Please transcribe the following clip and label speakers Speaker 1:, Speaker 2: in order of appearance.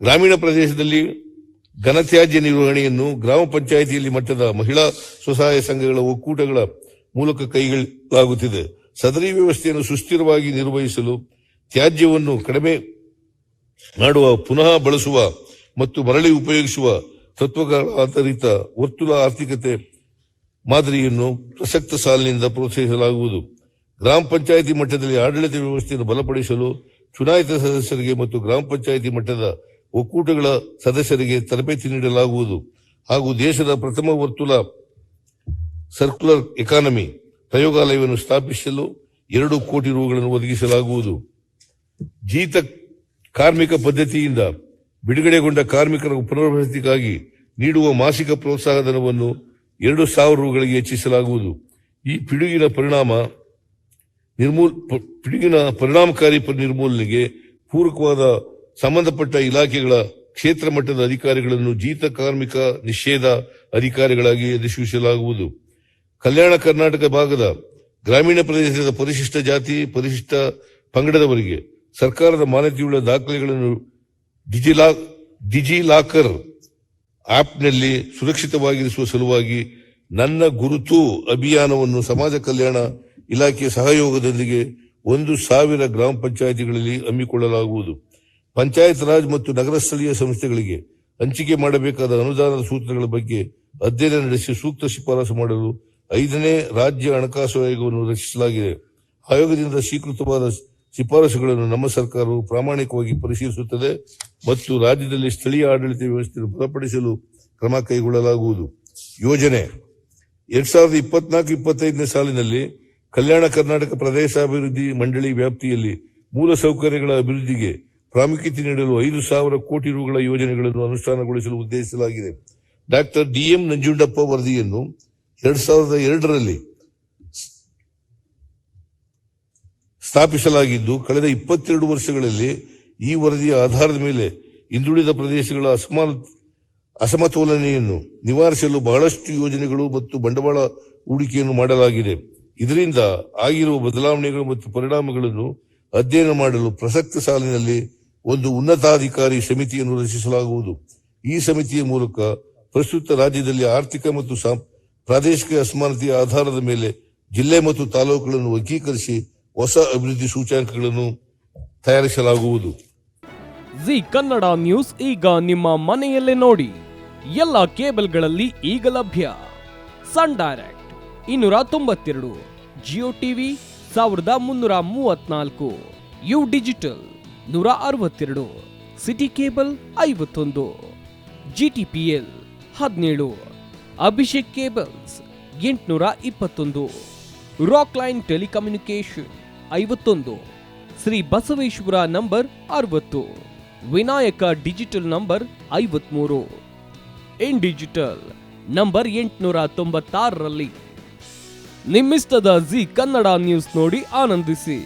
Speaker 1: ಗ್ರಾಮೀಣ ಪ್ರದೇಶದಲ್ಲಿ ಘನತ್ಯಾಜ್ಯ ನಿರ್ವಹಣೆಯನ್ನು ಗ್ರಾಮ ಪಂಚಾಯಿತಿಯಲ್ಲಿ ಮಟ್ಟದ ಮಹಿಳಾ ಸ್ವಸಹಾಯ ಸಂಘಗಳ ಒಕ್ಕೂಟಗಳ ಮೂಲಕ ಕೈಗೊಳ್ಳಲಾಗುತ್ತಿದೆ. ಸದರಿ ವ್ಯವಸ್ಥೆಯನ್ನು ಸುಸ್ಥಿರವಾಗಿ ನಿರ್ವಹಿಸಲು ತ್ಯಾಜ್ಯವನ್ನು ಕಡಿಮೆ ಮಾಡುವ, ಪುನಃ ಬಳಸುವ ಮತ್ತು ಮರಳಿ ಉಪಯೋಗಿಸುವ ತತ್ವಗಳ ಆಧಾರಿತ ವರ್ತುಲ ಆರ್ಥಿಕತೆ ಮಾದರಿಯನ್ನು ಪ್ರಸಕ್ತ ಸಾಲಿನಿಂದ ಪ್ರೋತ್ಸಾಹಿಸಲಾಗುವುದು. ಗ್ರಾಮ ಪಂಚಾಯಿತಿ ಮಟ್ಟದಲ್ಲಿ ಆಡಳಿತ ವ್ಯವಸ್ಥೆಯನ್ನು ಬಲಪಡಿಸಲು ಚುನಾಯಿತ ಸದಸ್ಯರಿಗೆ ಮತ್ತು ಗ್ರಾಮ ಪಂಚಾಯಿತಿ ಮಟ್ಟದ ಒಕ್ಕೂಟಗಳ ಸದಸ್ಯರಿಗೆ ತರಬೇತಿ ನೀಡಲಾಗುವುದು. ಹಾಗೂ ದೇಶದ ಪ್ರಥಮ ವರ್ತುಲ ಸರ್ಕ್ಯುಲರ್ ಎಕಾನಮಿ ಪ್ರಯೋಗಾಲಯವನ್ನು ಸ್ಥಾಪಿಸಲು ಎರಡು ಕೋಟಿ ರೂಗಳನ್ನು ಒದಗಿಸಲಾಗುವುದು. ಜೀತ ಕಾರ್ಮಿಕ ಪದ್ಧತಿಯಿಂದ ಬಿಡುಗಡೆಗೊಂಡ ಕಾರ್ಮಿಕರ ಪುನರ್ವಸತಿಗಾಗಿ ನೀಡುವ ಮಾಸಿಕ ಪ್ರೋತ್ಸಾಹಧನವನ್ನು ಎರಡು ಸಾವಿರ ರೂಗಳಿಗೆ ಹೆಚ್ಚಿಸಲಾಗುವುದು. ಈ ಪಿಡುಗಿನ ಪರಿಣಾಮ ನಿರ್ಮೂಲ ಪಿಡುಗಿನ ಪರಿಣಾಮಕಾರಿ ನಿರ್ಮೂಲನೆಗೆ ಪೂರಕವಾದ ಸಂಬಂಧಪಟ್ಟ ಇಲಾಖೆಗಳ ಕ್ಷೇತ್ರ ಮಟ್ಟದ ಅಧಿಕಾರಿಗಳನ್ನು ಜೀತ ಕಾರ್ಮಿಕ ನಿಷೇಧ ಅಧಿಕಾರಿಗಳಾಗಿ ಅಧಿಸೂಚಿಸಲಾಗುವುದು. ಕಲ್ಯಾಣ ಕರ್ನಾಟಕ ಭಾಗದ ಗ್ರಾಮೀಣ ಪ್ರದೇಶದ ಪರಿಶಿಷ್ಟ ಜಾತಿ, ಪರಿಶಿಷ್ಟ ಪಂಗಡದವರಿಗೆ ಸರ್ಕಾರದ ಮಾನ್ಯತೆಯುಳ್ಳ ದಾಖಲೆಗಳನ್ನು ಡಿಜಿಲಾ, ಡಿಜಿಲಾಕರ್ ಆಪ್ನಲ್ಲಿ ಸುರಕ್ಷಿತವಾಗಿರಿಸುವ ಸಲುವಾಗಿ ನನ್ನ ಗುರುತು ಅಭಿಯಾನವನ್ನು ಸಮಾಜ ಕಲ್ಯಾಣ ಇಲಾಖೆಯ ಸಹಯೋಗದೊಂದಿಗೆ ಒಂದು ಸಾವಿರ ಗ್ರಾಮ ಪಂಚಾಯಿತಿಗಳಲ್ಲಿ ಹಮ್ಮಿಕೊಳ್ಳಲಾಗುವುದು. ಪಂಚಾಯತ್ ರಾಜ್ ಮತ್ತು ನಗರ ಸ್ಥಳೀಯ ಸಂಸ್ಥೆಗಳಿಗೆ ಹಂಚಿಕೆ ಮಾಡಬೇಕಾದ ಅನುದಾನದ ಸೂತ್ರಗಳ ಬಗ್ಗೆ ಅಧ್ಯಯನ ನಡೆಸಿ ಸೂಕ್ತ ಶಿಫಾರಸು ಮಾಡಲು ಐದನೇ ರಾಜ್ಯ ಹಣಕಾಸು ಆಯೋಗವನ್ನು ರಚಿಸಲಾಗಿದೆ. ಆಯೋಗದಿಂದ ಸ್ವೀಕೃತವಾದ ಶಿಫಾರಸುಗಳನ್ನು ನಮ್ಮ ಸರ್ಕಾರವು ಪ್ರಾಮಾಣಿಕವಾಗಿ ಪರಿಶೀಲಿಸುತ್ತದೆ ಮತ್ತು ರಾಜ್ಯದಲ್ಲಿ ಸ್ಥಳೀಯ ಆಡಳಿತ ವ್ಯವಸ್ಥೆಯನ್ನು ಬಲಪಡಿಸಲು ಕ್ರಮ ಕೈಗೊಳ್ಳಲಾಗುವುದು. ಯೋಜನೆ. ಎರಡ್ ಸಾವಿರದ ಇಪ್ಪತ್ನಾಲ್ಕು ಇಪ್ಪತ್ತೈದನೇ ಸಾಲಿನಲ್ಲಿ ಕಲ್ಯಾಣ ಕರ್ನಾಟಕ ಪ್ರದೇಶಾಭಿವೃದ್ಧಿ ಮಂಡಳಿ ವ್ಯಾಪ್ತಿಯಲ್ಲಿ ಮೂಲಸೌಕರ್ಯಗಳ ಅಭಿವೃದ್ಧಿಗೆ ಪ್ರಾಮುಖ್ಯತೆ ನೀಡಲು ಐದು ಸಾವಿರ ಕೋಟಿ ರುಗಳ ಯೋಜನೆಗಳನ್ನು ಅನುಷ್ಠಾನಗೊಳಿಸಲು ಉದ್ದೇಶಿಸಲಾಗಿದೆ. ಡಾಕ್ಟರ್ ಡಿಎಂ ನಂಜುಂಡಪ್ಪ ವರದಿಯನ್ನು ಎರಡ್ ಸಾವಿರದ ಎರಡರಲ್ಲಿ ಸ್ಥಾಪಿಸಲಾಗಿದ್ದು, ಕಳೆದ ಇಪ್ಪತ್ತೆರಡು ವರ್ಷಗಳಲ್ಲಿ ಈ ವರದಿಯ ಆಧಾರದ ಮೇಲೆ ಹಿಂದುಳಿದ ಪ್ರದೇಶಗಳ ಅಸಮಾನ ಅಸಮತೋಲನೆಯನ್ನು ನಿವಾರಿಸಲು ಬಹಳಷ್ಟು ಯೋಜನೆಗಳು ಮತ್ತು ಬಂಡವಾಳ ಹೂಡಿಕೆಯನ್ನು ಮಾಡಲಾಗಿದೆ. ಇದರಿಂದ ಆಗಿರುವ ಬದಲಾವಣೆಗಳು ಮತ್ತು ಪರಿಣಾಮಗಳನ್ನು ಅಧ್ಯಯನ ಮಾಡಲು ಪ್ರಸಕ್ತ ಸಾಲಿನಲ್ಲಿ ಒಂದು ಉನ್ನತಾಧಿಕಾರಿ ಸಮಿತಿಯನ್ನು ರಚಿಸಲಾಗುವುದು. ಈ ಸಮಿತಿಯ ಮೂಲಕ ಪ್ರಸ್ತುತ ರಾಜ್ಯದಲ್ಲಿ ಆರ್ಥಿಕ ಮತ್ತು ಪ್ರಾದೇಶಿಕ ಅಸಮಾನತೆಯ ಆಧಾರದ ಮೇಲೆ ಜಿಲ್ಲೆ ಮತ್ತು ತಾಲೂಕುಗಳನ್ನು ವರ್ಗೀಕರಿಸಿ ಹೊಸ ಅಭಿವೃದ್ಧಿ ಸೂಚ್ಯಾಂಕಗಳನ್ನು ತಯಾರಿಸಲಾಗುವುದು.
Speaker 2: ಜಿ ಕನ್ನಡ ನ್ಯೂಸ್ ಈಗ ನಿಮ್ಮ ಮನೆಯಲ್ಲೇ ನೋಡಿ. ಎಲ್ಲ ಕೇಬಲ್ಗಳಲ್ಲಿ ಈಗ ಲಭ್ಯ. ಸನ್ ಡೈರೆಕ್ಟ್ ಇನ್ನೂರ ತೊಂಬತ್ತೆರಡು, ಜಿಯೋ ಟಿವಿ ಸಾವಿರದ ಮುನ್ನೂರ ಮೂವತ್ನಾಲ್ಕು ಯು ಡಿಜಿಟಲ್. ನೂರ ಅರವತ್ತೆರಡು ಸಿಟಿ ಕೇಬಲ್ ಐವತ್ತೊಂದು, ಜಿಟಿಪಿಎಲ್ ಹದಿನೇಳು, ಅಭಿಷೇಕ್ ಕೇಬಲ್ಸ್ ಎಂಟುನೂರ ಇಪ್ಪತ್ತೊಂದು ರಾಕ್ ಲೈನ್ ಟೆಲಿಕಮ್ಯುನಿಕೇಶನ್ ಐವತ್ತೊಂದು, ಶ್ರೀ ಬಸವೇಶ್ವರ ನಂಬರ್ ಅರವತ್ತು, ವಿನಾಯಕ ಡಿಜಿಟಲ್ ನಂಬರ್ ಐವತ್ಮೂರು ಇನ್ ಡಿಜಿಟಲ್ ನಂಬರ್ ಎಂಟುನೂರ ತೊಂಬತ್ತಾರರಲ್ಲಿ ನಿಮ್ಮಿಸ್ತದ ಜಿ ಕನ್ನಡ ನ್ಯೂಸ್ ನೋಡಿ ಆನಂದಿಸಿ.